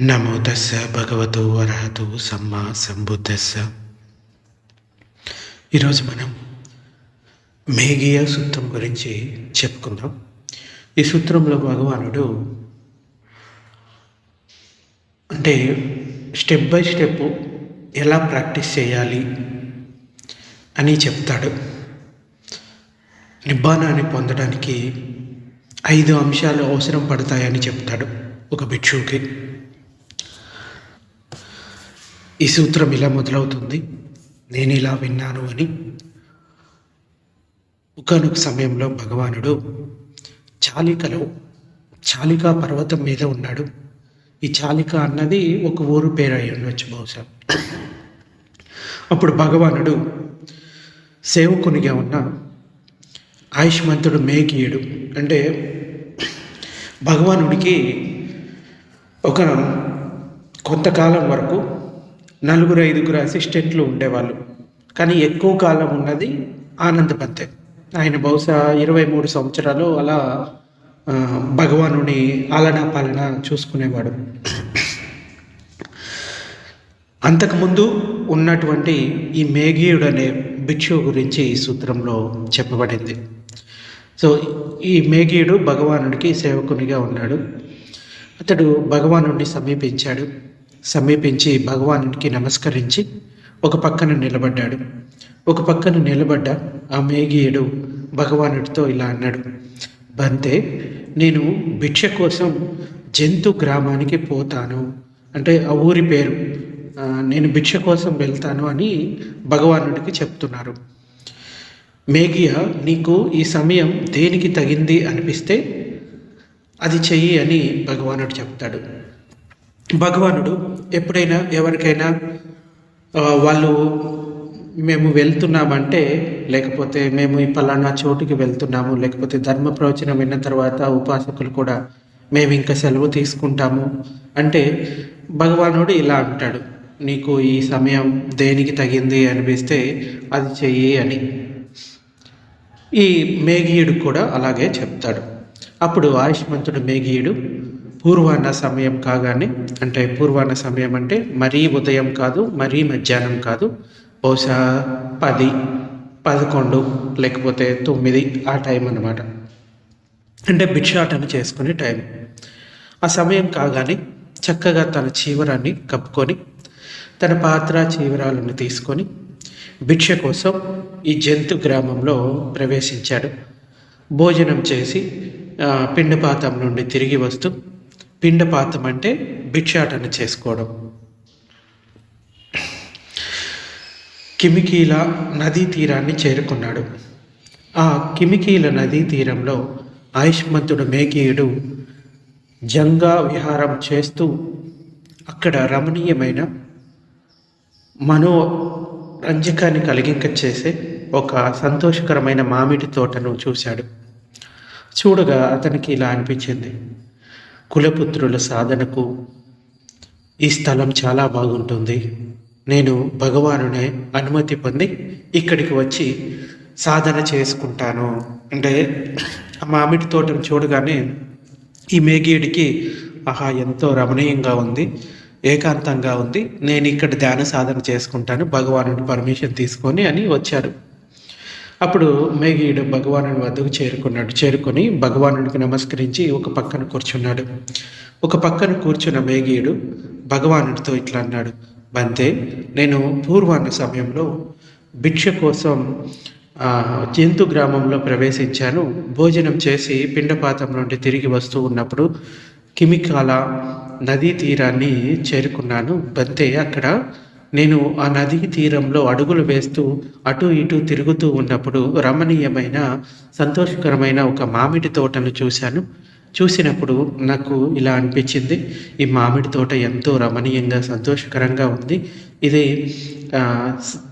నమో తస్స భగవతో అర్హతో సమ్మా సంబుద్ధస్స. ఈరోజు మనం మేఘీయ సూత్రం గురించి చెప్పుకుందాం. ఈ సూత్రంలో భగవానుడు అంటే స్టెప్ బై స్టెప్ ఎలా ప్రాక్టీస్ చేయాలి అని చెప్తాడు. నిబ్బానాన్ని పొందడానికి ఐదు అంశాలు అవసరం పడతాయని చెప్తాడు ఒక భిక్షువుకి. ఈ సూత్రం ఇలా మొదలవుతుంది. నేను ఇలా విన్నాను అని. ఒకనొక సమయంలో భగవానుడు చాలికలో చాలికా పర్వతం మీద ఉన్నాడు. ఈ చాలిక అన్నది ఒక ఊరు పేరు అయి ఉండొచ్చు బహుశా. అప్పుడు భగవానుడు సేవకునిగా ఉన్న ఆయుష్మంతుడు మేకీయుడు అంటే భగవానుడికి ఒక కొంతకాలం వరకు నలుగురు ఐదుగురు అసిస్టెంట్లు ఉండేవాళ్ళు. కానీ ఎక్కువ కాలం ఉన్నది ఆనంద్ పంతే. ఆయన బహుశా ఇరవై మూడు సంవత్సరాలు అలా భగవానుని ఆలనా పాలన చూసుకునేవాడు. అంతకుముందు ఉన్నటువంటి ఈ మేఘీయుడు అనే భిక్షువు గురించి ఈ సూత్రంలో చెప్పబడింది. సో ఈ మేఘీయుడు భగవానుడికి సేవకునిగా ఉన్నాడు. అతడు భగవానుడిని సమీపించాడు. సమీపించి భగవానుడికి నమస్కరించి ఒక పక్కన నిలబడ్డాడు. ఒక పక్కన నిలబడ్డ ఆ మేఘీయుడు భగవానుడితో ఇలా అన్నాడు బంతే నేను భిక్ష కోసం జంతు గ్రామానికి పోతాను. అంటే ఆ ఊరి పేరు నేను భిక్ష కోసం వెళ్తాను అని భగవానుడికి చెప్తున్నారు. మేఘియ నీకు ఈ సమయం దేనికి తగింది అనిపిస్తే అది చెయ్యి అని భగవానుడు చెప్తాడు. భగవానుడు ఎప్పుడైనా ఎవరికైనా వాళ్ళు మేము వెళ్తున్నామంటే లేకపోతే మేము ఈ పలానా చోటుకి వెళ్తున్నాము లేకపోతే ధర్మ ప్రవచనం విన్న తర్వాత ఉపాసకులు కూడా మేము ఇంకా సెలవు తీసుకుంటాము అంటే భగవానుడు ఇలా అంటాడు నీకు ఈ సమయం దేనికి తగింది అనిపిస్తే అది చెయ్యి అని. ఈ మేఘీయుడు కూడా అలాగే చెప్తాడు. అప్పుడు ఆయుష్మంతుడు మేఘీయుడు పూర్వాన్న సమయం కాగానే అంటే పూర్వాన్న సమయం అంటే మరీ ఉదయం కాదు మరీ మధ్యాహ్నం కాదు బహుశా పది పదకొండు లేకపోతే తొమ్మిది ఆ టైం అన్నమాట. అంటే భిక్షాటన చేసుకునే టైం. ఆ సమయం కాగానే చక్కగా తన చీవరాన్ని కప్పుకొని తన పాత్ర చీవరాలను తీసుకొని భిక్ష కోసం ఈ జంతు గ్రామంలో ప్రవేశించాడు. భోజనం చేసి పిండపాతం నుండి తిరిగి వస్తూ పిండపాతం అంటే భిక్షాటన చేసుకోవడం. కిమికీల నదీ తీరాన్ని చేరుకున్నాడు. ఆ కిమికీల నదీ తీరంలో ఆయుష్మంతుడు మేఘీయుడు జంగా విహారం చేస్తూ అక్కడ రమణీయమైన మనోరంజకాన్ని కలిగింక చేసే ఒక సంతోషకరమైన మామిడి తోటను చూశాడు. చూడగా అతనికి ఇలా అనిపించింది. కులపుత్రుల సాధనకు ఈ స్థలం చాలా బాగుంటుంది. నేను భగవానునే అనుమతి పొంది ఇక్కడికి వచ్చి సాధన చేసుకుంటాను. అంటే ఆ మామిడి తోటను చూడగానే ఈ మేఘీయుడికి ఆహా ఎంతో రమణీయంగా ఉంది ఏకాంతంగా ఉంది. నేను ఇక్కడ ధ్యాన సాధన చేసుకుంటాను భగవానుడి పర్మిషన్ తీసుకొని అని వచ్చాడు అప్పుడు మేఘీయుడు భగవానుడి వద్దకు చేరుకున్నాడు. చేరుకొని భగవానుడికి నమస్కరించి ఒక పక్కన కూర్చున్నాడు. ఒక పక్కన కూర్చున్న మేఘీయుడు భగవానుడితో ఇట్లా అన్నాడు. బంతే నేను పూర్వాన్న సమయంలో భిక్ష కోసం జంతు గ్రామంలో ప్రవేశించాను. భోజనం చేసి పిండపాతం నుండి తిరిగి వస్తూ ఉన్నప్పుడు కిమికాల నదీ తీరాన్ని చేరుకున్నాను. బంతే అక్కడ నేను ఆ నదీ తీరంలో అడుగులు వేస్తూ అటు ఇటు తిరుగుతూ ఉన్నప్పుడు రమణీయమైన సంతోషకరమైన ఒక మామిడి తోటను చూశాను. చూసినప్పుడు నాకు ఇలా అనిపించింది ఈ మామిడి తోట ఎంతో రమణీయంగా సంతోషకరంగా ఉంది. ఇది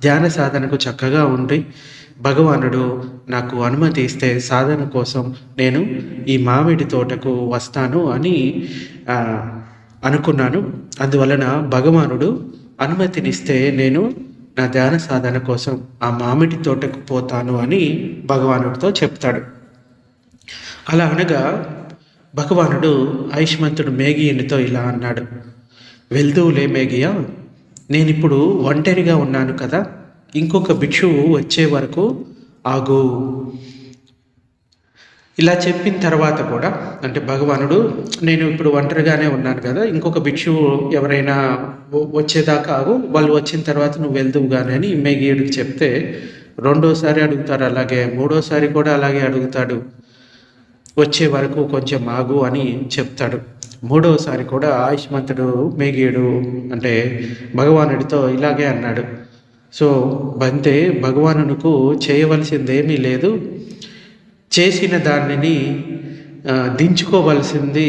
ధ్యాన సాధనకు చక్కగా ఉంది. భగవానుడు నాకు అనుమతి ఇస్తే సాధన కోసం నేను ఈ మామిడి తోటకు వస్తాను అని అనుకున్నాను. అందువలన భగవానుడు అనుమతినిస్తే నేను నా ధ్యాన సాధన కోసం ఆ మామిడి తోటకు పోతాను అని భగవానుడితో చెప్తాడు. అలా అనగా భగవానుడు ఆయుష్మంతుడు మేఘియునితో ఇలా అన్నాడు. వెళ్తూలే మేఘియ నేనిప్పుడు ఒంటరిగా ఉన్నాను కదా ఇంకొక భిక్షువు వచ్చే వరకు ఆగు. ఇలా చెప్పిన తర్వాత కూడా అంటే భగవానుడు నేను ఇప్పుడు ఒంటరిగానే ఉన్నాను కదా ఇంకొక భిక్షువు ఎవరైనా వచ్చేదాకా వాళ్ళు వచ్చిన తర్వాత నువ్వు వెళ్దువు కానీ అని మేఘీయుడికి చెప్తే రెండోసారి అడుగుతారు అలాగే మూడోసారి కూడా అలాగే అడుగుతాడు వచ్చే వరకు కొంచెం ఆగు అని చెప్తాడు. మూడవసారి కూడా ఆయుష్మంతుడు మేఘీయుడు అంటే భగవానుడితో ఇలాగే అన్నాడు. సో బంతే భగవానునికి చేయవలసిందేమీ లేదు. చేసిన దానిని దించుకోవలసింది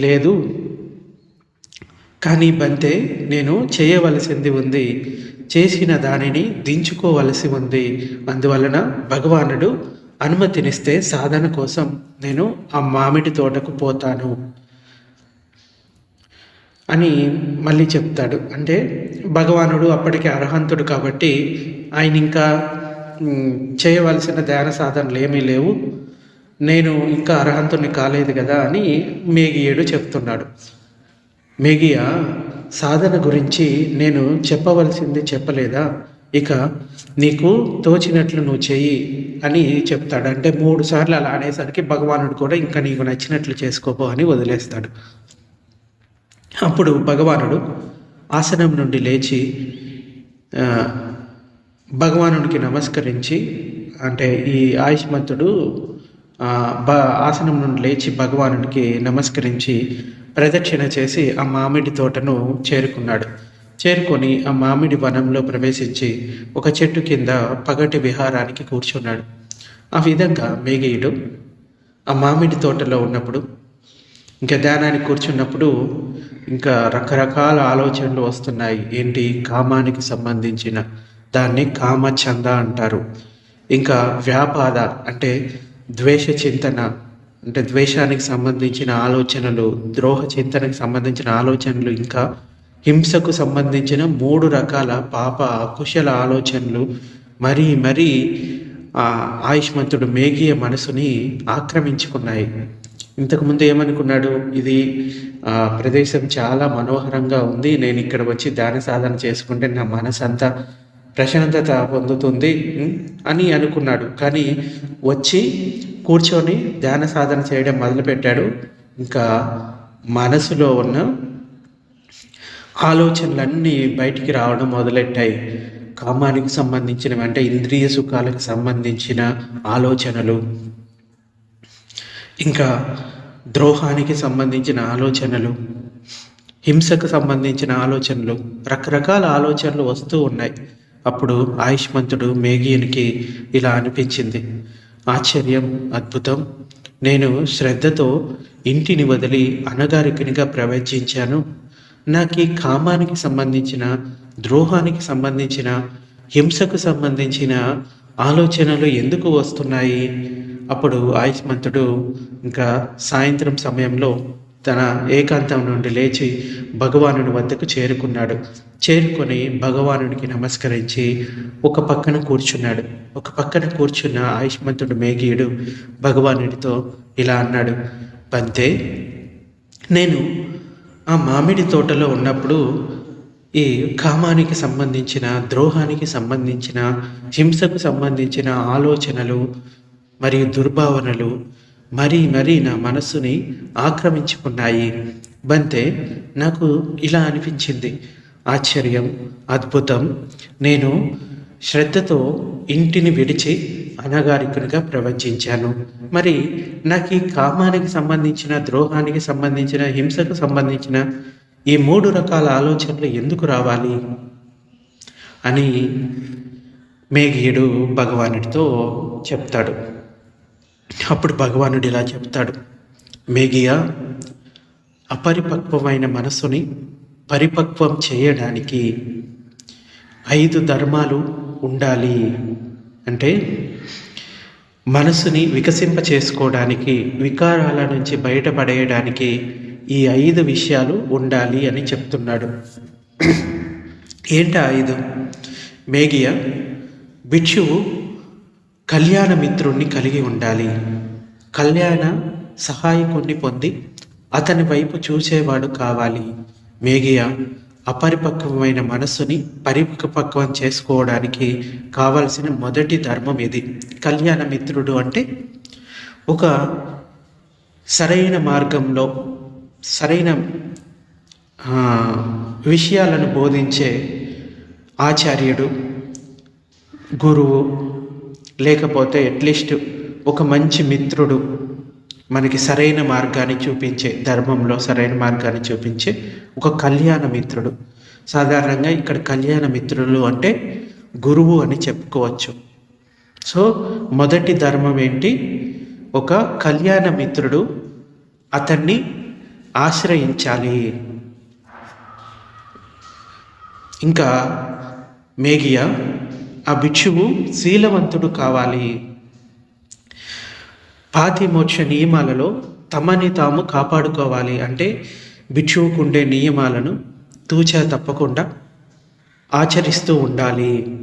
లేదు. కానీ బంతే నేను చేయవలసింది ఉంది. చేసిన దానిని దించుకోవలసి ఉంది. అందువలన భగవానుడు అనుమతినిస్తే సాధన కోసం నేను ఆ మామిడి తోటకు పోతాను అని మళ్ళీ చెప్తాడు. అంటే భగవానుడు అప్పటికి అర్హంతుడు కాబట్టి ఆయన ఇంకా చేయవలసిన ధ్యాన సాధనలు ఏమీ లేవు. నేను ఇంకా అర్హంతుని కాలేదు కదా అని మేఘియుడు చెప్తున్నాడు. మేఘియ సాధన గురించి నేను చెప్పవలసింది చెప్పలేదా? ఇక నీకు తోచినట్లు నువ్వు చెయ్యి అని చెప్తాడు. అంటే మూడు సార్లు అలా అనేసరికి భగవానుడు కూడా ఇంకా నీకు నచ్చినట్లు చేసుకోపో అని వదిలేస్తాడు. అప్పుడు భగవానుడు ఆసనం నుండి లేచి భగవానుడికి నమస్కరించి అంటే ఈ ఆయుష్మంతుడు బ ఆసనం నుండి లేచి భగవానుడికి నమస్కరించి ప్రదక్షిణ చేసి ఆ మామిడి తోటను చేరుకున్నాడు. చేరుకొని ఆ మామిడి వనంలో ప్రవేశించి ఒక చెట్టు కింద పగటి విహారానికి కూర్చున్నాడు. ఆ విధంగా మేఘయుడు ఆ మామిడి తోటలో ఉన్నప్పుడు ఇంకా ధ్యానానికి కూర్చున్నప్పుడు ఇంకా రకరకాల ఆలోచనలు వస్తున్నాయి. ఏంటి? కామానికి సంబంధించిన దాన్ని కామచంద అంటారు. ఇంకా వ్యాపాద అంటే ద్వేష చింతన అంటే ద్వేషానికి సంబంధించిన ఆలోచనలు ద్రోహ చింతనకు సంబంధించిన ఆలోచనలు ఇంకా హింసకు సంబంధించిన మూడు రకాల పాప అకుశల ఆలోచనలు మరీ మరీ ఆయుష్మంతుడు మేఘీయ మనసుని ఆక్రమించుకున్నాయి. ఇంతకుముందు ఏమనుకున్నాడు? ఇది ఆ ప్రదేశం చాలా మనోహరంగా ఉంది నేను ఇక్కడ వచ్చి ధ్యాన సాధన చేసుకుంటే నా మనసంతా ప్రశాంతత పొందుతుంది అని అనుకున్నాడు. కానీ వచ్చి కూర్చొని ధ్యాన సాధన చేయడం మొదలుపెట్టాడు. ఇంకా మనసులో ఉన్న ఆలోచనలన్నీ బయటికి రావడం మొదలెట్టాయి. కామానికి సంబంధించినవి అంటే ఇంద్రియ సుఖాలకు సంబంధించిన ఆలోచనలు. ఇంకా ద్రోహానికి సంబంధించిన ఆలోచనలు. హింసకు సంబంధించిన ఆలోచనలు. రకరకాల ఆలోచనలు వస్తూ ఉన్నాయి. అప్పుడు ఆయుష్మంతుడు మేఘీయునికి ఇలా అనిపించింది. ఆశ్చర్యం అద్భుతం. నేను శ్రద్ధతో ఇంటిని వదిలి అనగారికునిగా ప్రవేశించాను. నాకు ఈ కామానికి సంబంధించిన ద్రోహానికి సంబంధించిన హింసకు సంబంధించిన ఆలోచనలు ఎందుకు వస్తున్నాయి? అప్పుడు ఆయుష్మంతుడు ఇంకా సాయంత్రం సమయంలో తన ఏకాంతం నుండి లేచి భగవానుడి వద్దకు చేరుకున్నాడు. చేరుకొని భగవానుడికి నమస్కరించి ఒక పక్కన కూర్చున్నాడు. ఒక పక్కన కూర్చున్న ఆయుష్మంతుడు మేఘీయుడు భగవానుడితో ఇలా అన్నాడు. పంతే నేను ఆ మామిడి తోటలో ఉన్నప్పుడు ఈ కామానికి సంబంధించిన ద్రోహానికి సంబంధించిన హింసకు సంబంధించిన ఆలోచనలు మరియు దుర్భావనలు మరీ మరీ నా మనస్సుని ఆక్రమించుకున్నాయి. బంతే నాకు ఇలా అనిపించింది. ఆశ్చర్యం అద్భుతం. నేను శ్రద్ధతో ఇంటిని విడిచి అనగారికునిగా ప్రవచించాను. మరి నాకు ఈ కామానికి సంబంధించిన ద్రోహానికి సంబంధించిన హింసకు సంబంధించిన ఈ మూడు రకాల ఆలోచనలు ఎందుకు రావాలి? అని మేఘీయుడు భగవానుడితో చెప్తాడు. అప్పుడు భగవానుడు ఇలా చెప్తాడు. మేఘియా అపరిపక్వమైన మనసుని పరిపక్వం చేయడానికి ఐదు ధర్మాలు ఉండాలి. అంటే మనసుని వికసింప చేసుకోవడానికి వికారాల నుంచి బయటపడేయడానికి ఈ ఐదు విషయాలు ఉండాలి అని చెప్తున్నాడు. ఏంట ఐదు? మేఘియ భిక్షువు కళ్యాణ మిత్రుణ్ణి కలిగి ఉండాలి. కళ్యాణ సహాయకుణ్ణి పొంది అతని వైపు చూసేవాడు కావాలి. మేఘియ అపరిపక్వమైన మనస్సుని పరిపక్వం చేసుకోవడానికి కావలసిన మొదటి ధర్మం ఇది కళ్యాణ మిత్రుడు అంటే ఒక సరైన మార్గంలో సరైన విషయాలను బోధించే ఆచార్యుడు గురువు లేకపోతే అట్లీస్ట్ ఒక మంచి మిత్రుడు మనకి సరైన మార్గాన్ని చూపించే ధర్మంలో సరైన మార్గాన్ని చూపించే ఒక కళ్యాణ మిత్రుడు. సాధారణంగా ఇక్కడ కళ్యాణ మిత్రులు అంటే గురువు అని చెప్పుకోవచ్చు. సో మొదటి ధర్మం ఏంటి? ఒక కళ్యాణ మిత్రుడు అతన్ని ఆశ్రయించాలి. ఇంకా మేఘియా భిక్షువు శీలవంతుడు కావాలి. పాతిమోక్ష నియమాలలో తమని తాము కాపాడుకోవాలి అంటే భిక్షువుకుండే నియమాలను తూచా తప్పకుండా ఆచరిస్తూ ఉండాలి.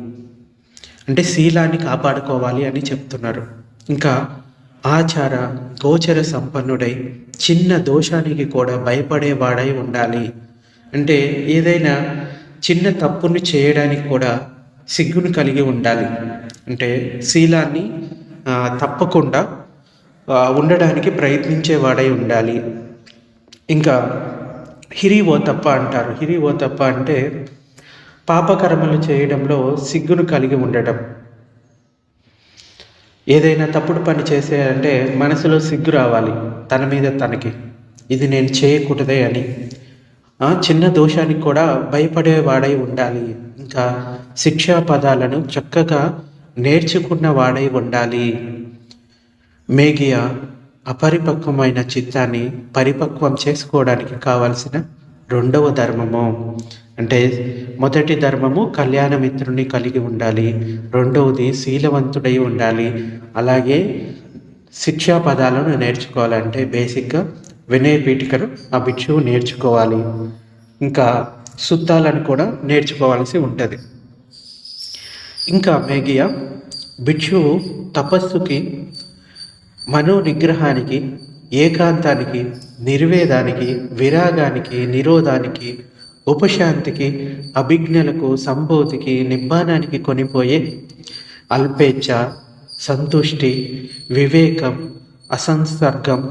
అంటే శీలాన్ని కాపాడుకోవాలి అని చెప్తున్నారు. ఇంకా ఆచార గోచర సంపన్నుడై చిన్న దోషానికి కూడా భయపడేవాడై ఉండాలి. అంటే ఏదైనా చిన్న తప్పును చేయడానికి కూడా సిగ్గును కలిగి ఉండాలి. అంటే శీలాన్ని తప్పకుండా ఉండడానికి ప్రయత్నించేవాడై ఉండాలి. ఇంకా హిరి ఓ తప్ప అంటారు. హిరి ఓ తప్ప అంటే పాపకర్మలు చేయడంలో సిగ్గును కలిగి ఉండటం. ఏదైనా తప్పుడు పని చేసేయాలంటే మనసులో సిగ్గు రావాలి. తన మీద తనకి. ఇది నేను చేయకూడదే అని. చిన్న దోషానికి కూడా భయపడేవాడై ఉండాలి. ఇంకా శిక్షా పదాలను చక్కగా నేర్చుకున్న వాడై ఉండాలి. మేఘియా అపరిపక్వమైన చిత్తాన్ని పరిపక్వం చేసుకోవడానికి కావాల్సిన రెండవ ధర్మము. అంటే మొదటి ధర్మము కళ్యాణ మిత్రుని కలిగి ఉండాలి. రెండవది శీలవంతుడై ఉండాలి. అలాగే శిక్షా పదాలను నేర్చుకోవాలంటే బేసిక్గా వినయ పీఠికను ఆ భిక్షువు నేర్చుకోవాలి. ఇంకా సుత్తాలను కూడా నేర్చుకోవాల్సి ఉంటుంది. ఇంకా మేఘియ భిక్షువు తపస్సుకి మనో నిగ్రహానికి ఏకాంతానికి నిర్వేదానికి విరాగానికి నిరోధానికి ఉపశాంతికి అభిజ్ఞలకు సంబోధికి నిబ్బానానికి కొనిపోయే అల్పేచ్ఛ సంతుష్టి వివేకం అసంసర్గం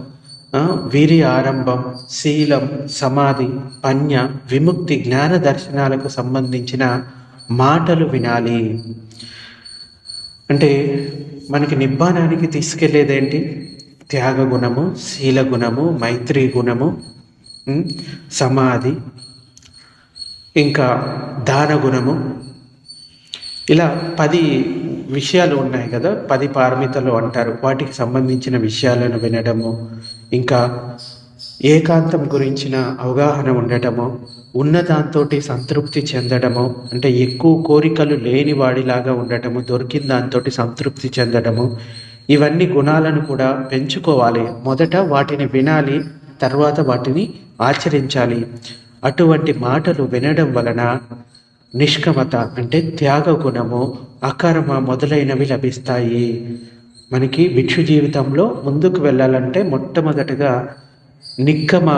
వీరి ఆరంభం శీలం సమాధి పన్య విముక్తి జ్ఞాన దర్శనాలకు సంబంధించిన మాటలు వినాలి. అంటే మనకి నిబ్బానానికి తీసుకెళ్ళేదేంటి త్యాగ గుణము శీల గుణము మైత్రి గుణము సమాధి ఇంకా దాన గుణము ఇలా పది విషయాలు ఉన్నాయి కదా పది పారమితలు అంటారు. వాటికి సంబంధించిన విషయాలను వినడము ఇంకా ఏకాంతం గురించిన అవగాహన ఉండటము ఉన్నదాంతో సంతృప్తి చెందడము అంటే ఎక్కువ కోరికలు లేని వాడిలాగా ఉండటము దొరికిన దాంతో సంతృప్తి చెందడము ఇవన్నీ గుణాలను కూడా పెంచుకోవాలి. మొదట వాటిని వినాలి తర్వాత వాటిని ఆచరించాలి. అటువంటి మాటలు వినడం వలన నిష్కమత అంటే త్యాగ గుణము అకర్మ మొదలైనవి లభిస్తాయి. మనకి భిక్షు జీవితంలో ముందుకు వెళ్ళాలంటే మొట్టమొదటగా నిక్కమ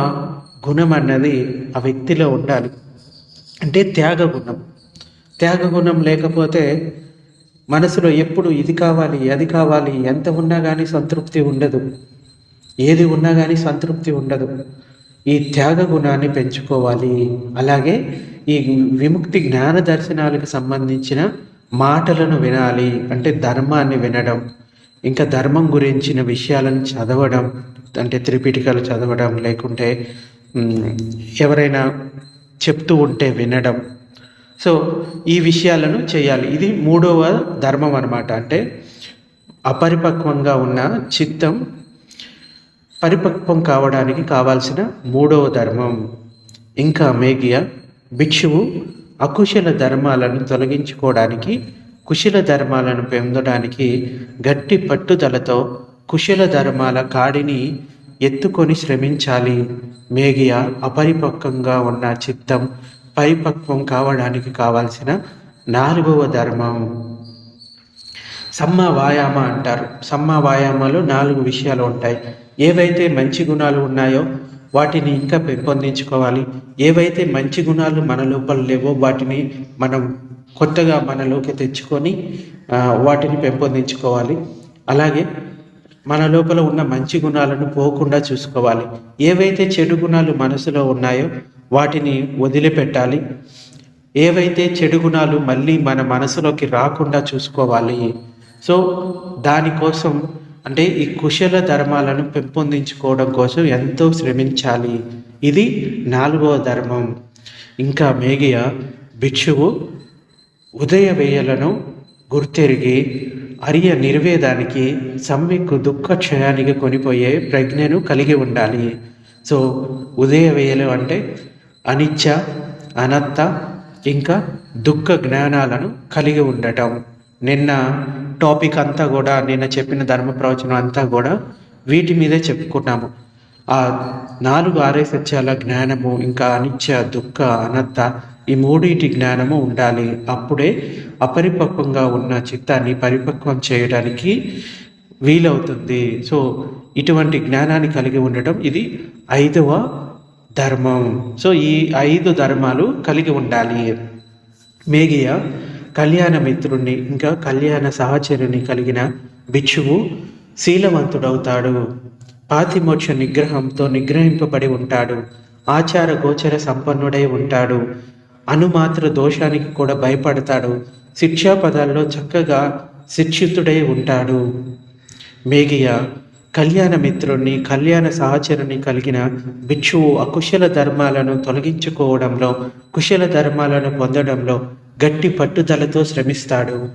గుణం అన్నది ఆ వ్యక్తిలో ఉండాలి. అంటే త్యాగ గుణం త్యాగ గుణం లేకపోతే మనసులో ఎప్పుడు ఇది కావాలి అది కావాలి ఎంత ఉన్నా కానీ సంతృప్తి ఉండదు. ఏది ఉన్నా కానీ సంతృప్తి ఉండదు. ఈ త్యాగ గుణాన్ని పెంచుకోవాలి. అలాగే ఈ విముక్తి జ్ఞాన దర్శనాలకు సంబంధించిన మాటలను వినాలి. అంటే ధర్మాన్ని వినడం. ఇంకా ధర్మం గురించిన విషయాలను చదవడం అంటే త్రిపీఠికలు చదవడం లేకుంటే ఎవరైనా చెప్తూ ఉంటే వినడం. సో ఈ విషయాలను చేయాలి. ఇది మూడవ ధర్మం అన్నమాట. అంటే అపరిపక్వంగా ఉన్న చిత్తం పరిపక్వం కావడానికి కావాల్సిన మూడవ ధర్మం. ఇంకా మేఘియ భిక్షువు అకుశల ధర్మాలను తొలగించుకోవడానికి కుశల ధర్మాలను పొందడానికి గట్టి పట్టుదలతో కుశల ధర్మాల కాడిని ఎత్తుకొని శ్రమించాలి. మేఘియ అపరిపక్వంగా ఉన్న చిత్తం పరిపక్వం కావడానికి కావాల్సిన నాలుగవ ధర్మం. సమ్మ వాయామ అంటారు. సమ్మ వాయామలో నాలుగు విషయాలు ఉంటాయి. ఏవైతే మంచి గుణాలు ఉన్నాయో వాటిని ఇంకా పెంపొందించుకోవాలి. ఏవైతే మంచి గుణాలు మన లోపల లేవో వాటిని మనం కొత్తగా మనలోకి తెచ్చుకొని వాటిని పెంపొందించుకోవాలి. అలాగే మన లోపల ఉన్న మంచి గుణాలను పోకుండా చూసుకోవాలి. ఏవైతే చెడు గుణాలు మనసులో ఉన్నాయో వాటిని వదిలిపెట్టాలి. ఏవైతే చెడు గుణాలు మళ్ళీ మన మనసులోకి రాకుండా చూసుకోవాలి. సో దానికోసం అంటే ఈ కుశల ధర్మాలను పెంపొందించుకోవడం కోసం ఎంతో శ్రమించాలి. ఇది నాలుగవ ధర్మం. ఇంకా మేఘయ భిక్షువు ఉదయవేయలను గుర్తెరిగి అరియ నిర్వేదానికి సమ్యక్ దుఃఖ క్షయానికి కొనిపోయే ప్రజ్ఞను కలిగి ఉండాలి. సో ఉదయవేయలు అంటే అనిచ్చ అనత్త ఇంకా దుఃఖ జ్ఞానాలను కలిగి ఉండటం. నిన్న టాపిక్ అంతా కూడా నిన్న చెప్పిన ధర్మ ప్రవచనం అంతా కూడా వీటి మీదే చెప్పుకున్నాము. ఆ నాలుగు ఆరే సత్యాల జ్ఞానము ఇంకా అనిత్య దుఃఖ అనత్త ఈ మూడింటి జ్ఞానము ఉండాలి. అప్పుడే అపరిపక్వంగా ఉన్న చిత్తాన్ని పరిపక్వం చేయడానికి వీలవుతుంది. సో ఇటువంటి జ్ఞానాన్ని కలిగి ఉండటం ఇది ఐదవ ధర్మం. సో ఈ ఐదు ధర్మాలు కలిగి ఉండాలి. మేఘియ కళ్యాణ మిత్రుణ్ణి ఇంకా కళ్యాణ సహచరుని కలిగిన భిక్షువు శీలవంతుడవుతాడు. పాతిమోక్ష నిగ్రహంతో నిగ్రహింపబడి ఉంటాడు. ఆచార గోచర సంపన్నుడై ఉంటాడు. అనుమాత్ర దోషానికి కూడా భయపడతాడు. శిక్షా పదాల్లో చక్కగా శిక్షితుడై ఉంటాడు. మేఘియ కళ్యాణ మిత్రుణ్ణి కళ్యాణ సహచరుని కలిగిన భిక్షువు అకుశల ధర్మాలను తొలగించుకోవడంలో కుశల ధర్మాలను పొందడంలో గట్టి పట్టుదలతో శ్రమిస్తాడు.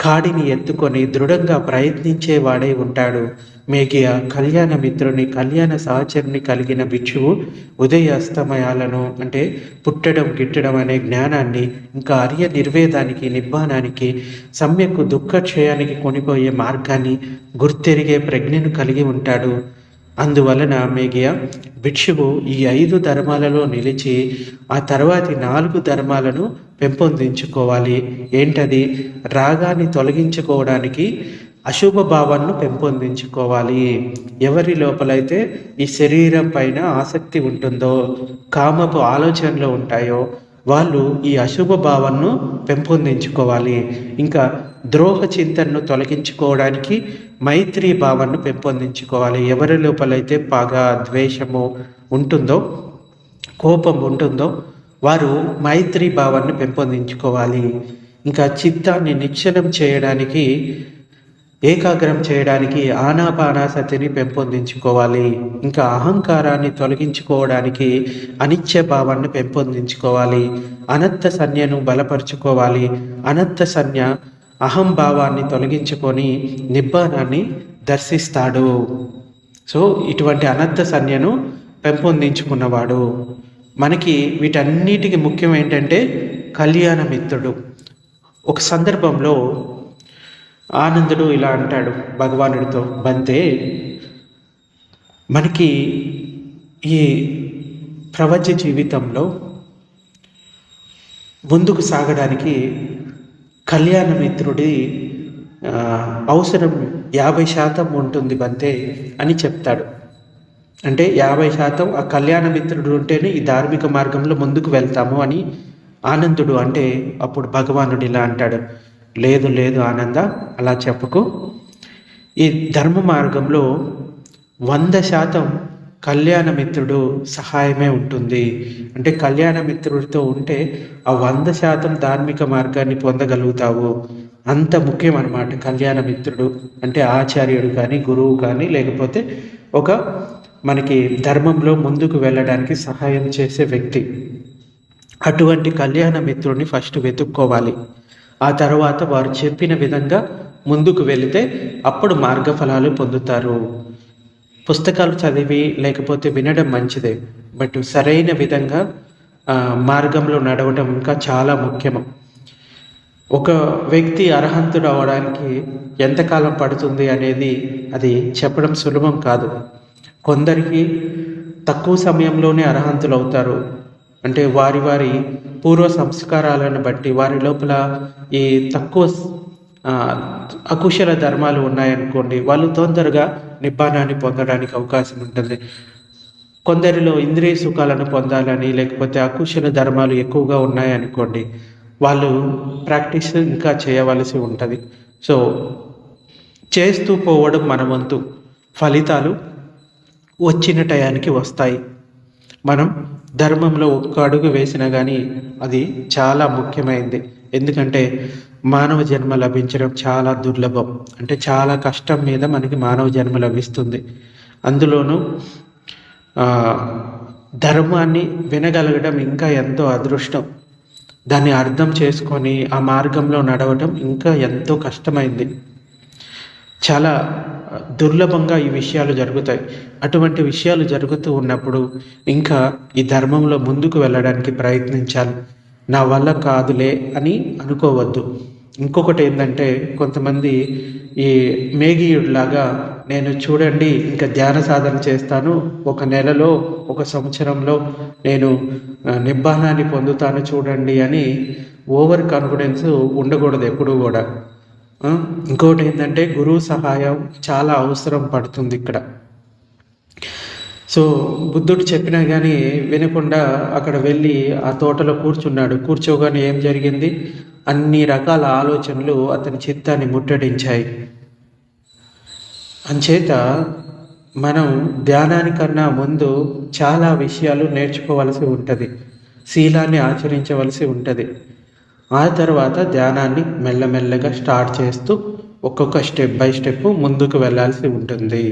కాడిని ఎత్తుకొని దృఢంగా ప్రయత్నించేవాడై ఉంటాడు. మేఘియ కళ్యాణ మిత్రుని కళ్యాణ సహచరుని కలిగిన భిక్షువు ఉదయ అస్తమయాలను అంటే పుట్టడం గిట్టడం అనే జ్ఞానాన్ని ఇంకా అర్య నిర్వేదానికి నిబ్బానానికి సమ్యకు దుఃఖక్షయానికి కొనిపోయే మార్గాన్ని గుర్తెరిగే ప్రజ్ఞను కలిగి ఉంటాడు. అందువలన మేఘయ భిక్షువు ఈ ఐదు ధర్మాలలో నిలిచి ఆ తర్వాతి నాలుగు ధర్మాలను పెంపొందించుకోవాలి. ఏంటది? రాగాన్ని తొలగించుకోవడానికి అశుభ భావాలను పెంపొందించుకోవాలి. ఎవరి లోపలైతే ఈ శరీరం పైన ఆసక్తి ఉంటుందో కామపు ఆలోచనలు ఉంటాయో వాళ్ళు ఈ అశుభ భావాలను పెంపొందించుకోవాలి. ఇంకా ద్రోహ చింతనను తొలగించుకోవడానికి మైత్రి భావాన్ని పెంపొందించుకోవాలి. ఎవరి లోపలైతే పగ ద్వేషము ఉంటుందో కోపం ఉంటుందో వారు మైత్రి భావాన్ని పెంపొందించుకోవాలి. ఇంకా చిత్తాన్ని నిక్షణం చేయడానికి ఏకాగ్రం చేయడానికి ఆనాపానాసతిని పెంపొందించుకోవాలి. ఇంకా అహంకారాన్ని తొలగించుకోవడానికి అనిత్య భావాన్ని పెంపొందించుకోవాలి. అనర్థ సంజ్ఞను బలపరుచుకోవాలి. అనత్త సంజ్ఞ అహంభావాన్ని తొలగించుకొని నిబ్బానాన్ని దర్శిస్తాడు. సో ఇటువంటి అనర్థ సంజ్ఞను పెంపొందించుకున్నవాడు. మనకి వీటన్నిటికి ముఖ్యం ఏంటంటే కళ్యాణ మిత్రుడు ఒక సందర్భంలో ఆనందుడు ఇలా అంటాడు భగవానుడితో బంతే మనకి ఈ ప్రపంచ జీవితంలో ముందుకు సాగడానికి కళ్యాణ మిత్రుడి అవసరం యాభై శాతం ఉంటుంది బంతే అని చెప్తాడు. అంటే యాభై శాతం ఆ కళ్యాణ మిత్రుడు ఉంటేనే ఈ ధార్మిక మార్గంలో ముందుకు వెళ్తాము అని ఆనందుడు అంటే అప్పుడు భగవానుడు ఇలా అంటాడు. లేదు లేదు ఆనంద అలా చెప్పకు. ఈ ధర్మ మార్గంలో వంద శాతం కళ్యాణ మిత్రుడు సహాయమే ఉంటుంది. అంటే కళ్యాణ మిత్రుడితో ఉంటే ఆ వంద శాతం ధార్మిక మార్గాన్ని పొందగలుగుతావు. అంత ముఖ్యం అన్నమాట కళ్యాణ మిత్రుడు. అంటే ఆచార్యుడు కానీ గురువు కానీ లేకపోతే ఒక మనకి ధర్మంలో ముందుకు వెళ్ళడానికి సహాయం చేసే వ్యక్తి. అటువంటి కళ్యాణ మిత్రుడిని ఫస్ట్ వెతుక్కోవాలి. ఆ తర్వాత వారు చెప్పిన విధంగా ముందుకు వెళితే అప్పుడు మార్గఫలాలు పొందుతారు. పుస్తకాలు చదివి లేకపోతే వినడం మంచిదే బట్ సరైన విధంగా మార్గంలో నడవడం ఇంకా చాలా ముఖ్యము. ఒక వ్యక్తి అర్హంతుడు అవడానికి ఎంతకాలం పడుతుంది అనేది అది చెప్పడం సులభం కాదు. కొందరికి తక్కువ సమయంలోనే అర్హంతులు అవుతారు అంటే వారి వారి పూర్వ సంస్కారాలను బట్టి వారి లోపల ఈ తక్కువ అకుశల ధర్మాలు ఉన్నాయనుకోండి వాళ్ళు తొందరగా నిబ్బానాన్ని పొందడానికి అవకాశం ఉంటుంది. కొందరిలో ఇంద్రియ సుఖాలను పొందాలని లేకపోతే అకుశల ధర్మాలు ఎక్కువగా ఉన్నాయనుకోండి వాళ్ళు ప్రాక్టీస్ ఇంకా చేయవలసి ఉంటుంది. సో చేస్తూ పోవడం మన వంతు. ఫలితాలు వచ్చిన టయానికి వస్తాయి. మనం ధర్మంలో ఒక్క అడుగు వేసినా కానీ అది చాలా ముఖ్యమైనది ఎందుకంటే మానవ జన్మ లభించడం చాలా దుర్లభం. అంటే చాలా కష్టం మీద మనకి మానవ జన్మ లభిస్తుంది. అందులోనూ ధర్మాన్ని వినగలగడం ఇంకా ఎంతో అదృష్టం. దాన్ని అర్థం చేసుకొని ఆ మార్గంలో నడవటం ఇంకా ఎంతో కష్టమైంది. చాలా దుర్లభంగా ఈ విషయాలు జరుగుతాయి. అటువంటి విషయాలు జరుగుతూ ఉన్నప్పుడు ఇంకా ఈ ధర్మంలో ముందుకు వెళ్ళడానికి ప్రయత్నించాలి. నా వల్ల కాదులే అని అనుకోవద్దు. ఇంకొకటి ఏంటంటే కొంతమంది ఈ మేఘీయుడిలాగా నేను చూడండి ఇంకా ధ్యాన సాధన చేస్తాను. ఒక నెలలో ఒక సంవత్సరంలో నేను నిబ్బానాన్ని పొందుతాను చూడండి అని ఓవర్ కాన్ఫిడెన్స్ ఉండకూడదు ఎప్పుడూ కూడా. ఇంకోటి ఏంటంటే గురువు సహాయం చాలా అవసరం పడుతుంది ఇక్కడ. సో బుద్ధుడు చెప్పినా కానీ వినకుండా అక్కడ వెళ్ళి ఆ తోటలో కూర్చున్నాడు. కూర్చోగానే ఏం జరిగింది? అన్ని రకాల ఆలోచనలు అతని చిత్తాన్ని ముట్టడించాయి. అంచేత మనం ధ్యానానికన్నా ముందు చాలా విషయాలు నేర్చుకోవలసి ఉంటుంది. శీలాన్ని ఆచరించవలసి ఉంటుంది. ఆ తర్వాత ధ్యానాన్ని మెల్లమెల్లగా స్టార్ట్ చేస్తూ ఒక్కొక్క స్టెప్ బై స్టెప్ ముందుకు వెళ్ళాల్సి ఉంటుంది.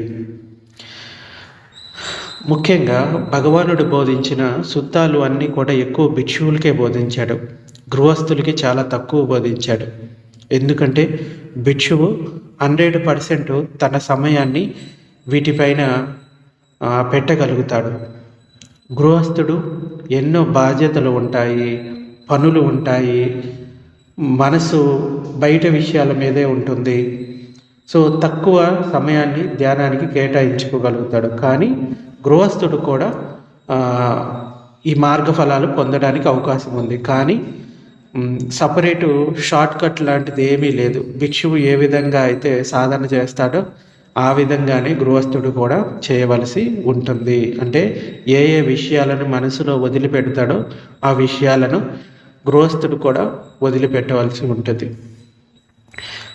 ముఖ్యంగా భగవానుడు బోధించిన సుత్తాలు అన్నీ కూడా ఎక్కువ భిక్షువులకే బోధించాడు. గృహస్థులకి చాలా తక్కువ బోధించాడు. ఎందుకంటే భిక్షువు హండ్రెడ్ పర్సెంట్ తన సమయాన్ని వీటిపైన పెట్టగలుగుతాడు. గృహస్థుడు ఎన్నో బాధ్యతలు ఉంటాయి. పనులు ఉంటాయి. మనసు బయట విషయాల మీదే ఉంటుంది. సో తక్కువ సమయాన్ని ధ్యానానికి కేటాయించుకోగలుగుతాడు. కానీ గృహస్థుడు కూడా ఈ మార్గఫలాలు పొందడానికి అవకాశం ఉంది. కానీ సపరేటు షార్ట్ కట్ లాంటిది ఏమీ లేదు. భిక్షువు ఏ విధంగా అయితే సాధన చేస్తాడో ఆ విధంగానే గృహస్థుడు కూడా చేయవలసి ఉంటుంది. అంటే ఏ ఏ విషయాలను మనసులో వదిలిపెడతాడో ఆ విషయాలను గృహస్థుడు కూడా వదిలిపెట్టవలసి ఉంటుంది.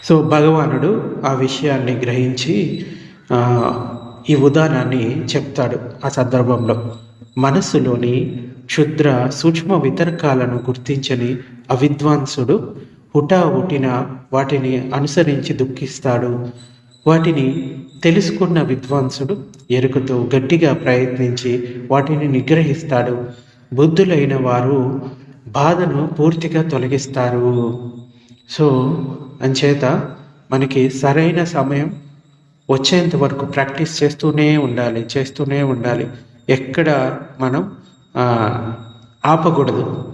సో భగవానుడు ఆ విషయాన్ని గ్రహించి ఈ ఉదాహరణని చెప్తాడు ఆ సందర్భంలో. మనస్సులోని క్షుద్ర సూక్ష్మ వితర్కాలను గుర్తించని అవిద్వాంసుడు హుటాహుటిన వాటిని అనుసరించి దుఃఖిస్తాడు. వాటిని తెలుసుకున్న విద్వాంసుడు ఎరుకతో గట్టిగా ప్రయత్నించి వాటిని నిగ్రహిస్తాడు. బుద్ధులైన వారు బాధను పూర్తిగా తొలగిస్తారు. సో అంచేత మనకి సరైన సమయం వచ్చేంత వరకు ప్రాక్టీస్ చేస్తూనే ఉండాలి చేస్తూనే ఉండాలి. ఎక్కడ మనం ఆపకూడదు.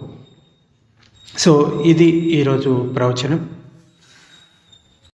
సో ఇది ఈరోజు ప్రవచనం.